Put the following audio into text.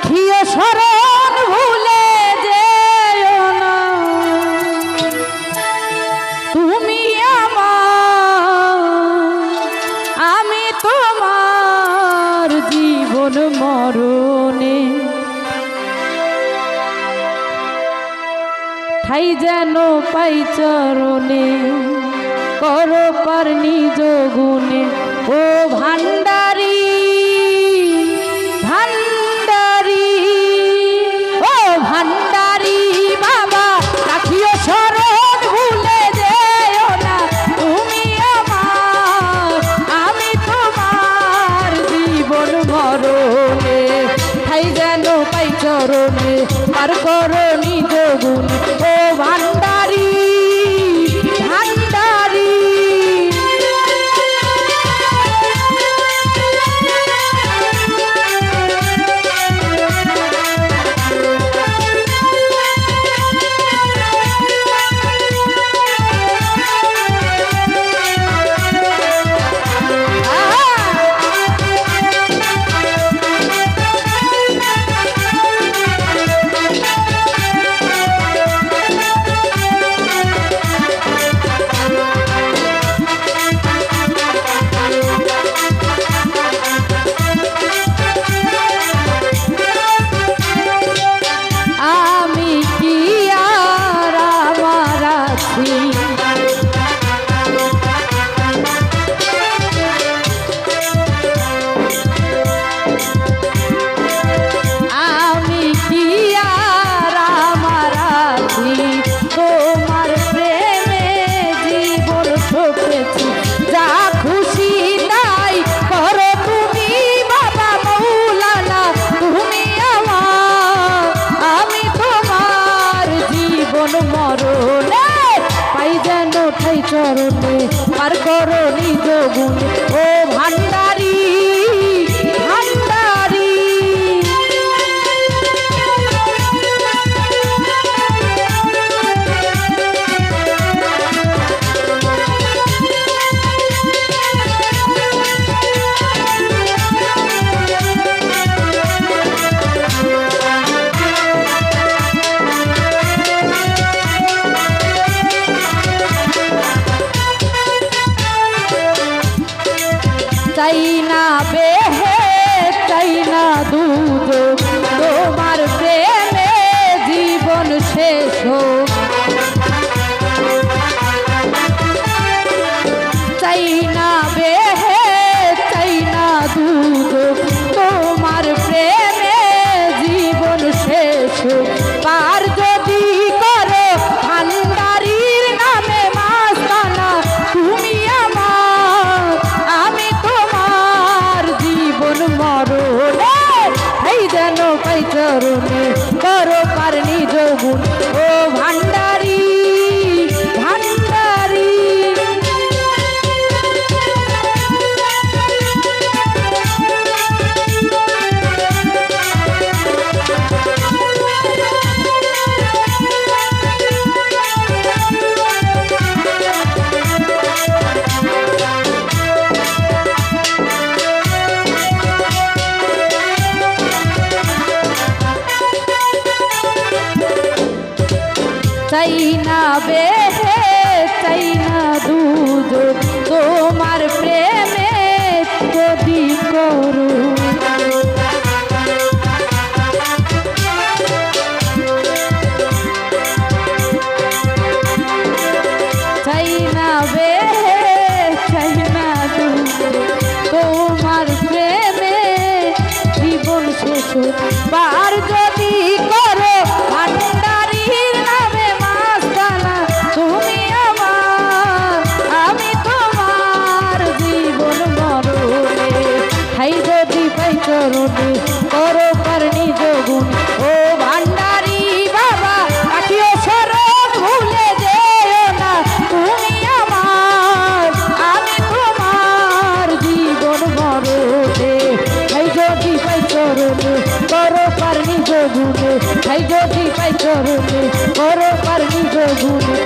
রাখিও স্মরণ ভুলে যেও না। তুমি আমার, আমি তোমার জীবন মরণে। ঠাই যেন পাই চরণে, করো পার নিজ গুণে। ও ভান্ডারি চরণে পার করো জীবন মরণে পাই যেন ঠাই চরণে পার করো নিজ ও ভান্ডারি চাই না বেহে চাই না দুধ চরণে করো চাই না বেহে, চাই না দুধ তোমার প্রেমে যদি করু চাই বেহে, চাই না তোমার প্রেমে জীবন শেষ বার যদি চরণে করো পার নিজ গুণ। ও ভান্ডারি বাবা রাখিও শরণ ভুলে যেও না। তুমি আমার, আমি তোমার জীবন মরণে হাই যদি পাই চরণে, করো পার নিজ গুণে। হাই যদি পাই চরণে, করো পার নিজ গুণে।